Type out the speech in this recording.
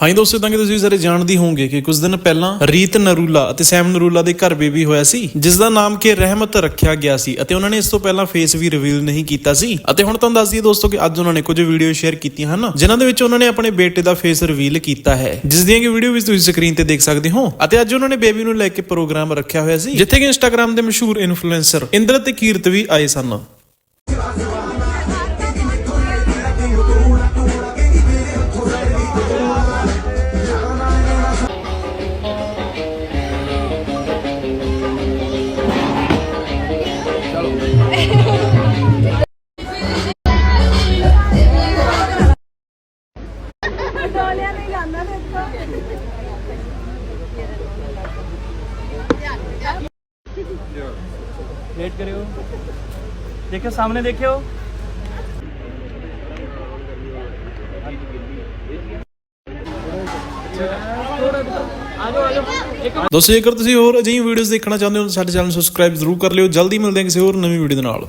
ਹਾਂਜੀ ਦੋਸਤੋ ਤਾਂ ਕਿ ਤੁਸੀਂ ਸਾਰੇ ਜਾਣਦੇ ਹੋਵੋਗੇ ਕਿ ਕੁਝ ਦਿਨ ਪਹਿਲਾਂ ਰੀਤ ਨਰੂਲਾ ਅਤੇ ਸੈਮ ਨਰੂਲਾ ਦੇ ਘਰ ਬੇਬੀ ਹੋਇਆ ਸੀ, ਜਿਸ ਦਾ ਨਾਮ ਕਿ ਰਹਿਮਤ ਰੱਖਿਆ ਗਿਆ ਸੀ ਅਤੇ ਉਹਨਾਂ ਨੇ ਇਸ ਤੋਂ ਪਹਿਲਾਂ ਫੇਸ ਵੀ ਰਿਵੀਲ ਨਹੀਂ ਕੀਤਾ ਸੀ। ਅਤੇ ਹੁਣ ਤੁਹਾਨੂੰ ਦੱਸ ਦਈਏ ਦੋਸਤੋ ਕਿ ਅੱਜ ਉਹਨਾਂ ਨੇ ਕੁਝ ਵੀਡੀਓ ਸ਼ੇਅਰ ਕੀਤੀਆਂ, ਹਨ? ਜਿਨ੍ਹਾਂ ਦੇ ਵਿੱਚ ਉਹਨਾਂ ਨੇ ਆਪਣੇ ਬੇਟੇ ਦਾ ਫੇਸ ਰਿਵੀਲ ਕੀਤਾ ਹੈ, ਜਿਸ ਦੀਆਂ ਕਿ ਵੀਡੀਓ ਵੀ ਤੁਸੀਂ ਸਕਰੀਨ ਤੇ ਦੇਖ ਸਕਦੇ ਹੋ। ਅਤੇ ਅੱਜ ਉਹਨਾਂ ਨੇ ਬੇਬੀ ਨੂੰ ਲੈ ਕੇ ਪ੍ਰੋਗਰਾਮ ਰੱਖਿਆ ਹੋਇਆ ਸੀ, ਜਿੱਥੇ ਕਿ ਇੰਸਟਾਗ੍ਰam ਦੇ ਮਸ਼ਹੂਰ ਇਨਫਲੂਐਂਸਰ ਇੰਦਰ ਤੇ ਕੀਰਤ ਵੀ ਆਏ ਸਨ। ਡੋਲਿਆਂ ਨਹੀਂ ਜਾਂਦਾ ਦੇਖੋ वेट करियो देखियो सामने देखियो ਦੋਸਤੋ ਜੇਕਰ ਤੁਸੀਂ ਹੋਰ ਅਜਿਹੀ ਵੀਡੀਓਜ਼ ਦੇਖਣਾ ਚਾਹੁੰਦੇ ਹੋ ਤਾਂ ਸਾਡੇ ਚੈਨਲ ਨੂੰ ਸਬਸਕ੍ਰਾਈਬ ਜ਼ਰੂਰ ਕਰ ਲਿਓ ਜਲਦੀ ਮਿਲਦੇ ਹਾਂ ਕਿਸੇ ਹੋਰ ਨਵੀਂ ਵੀਡੀਓ ਦੇ ਨਾਲ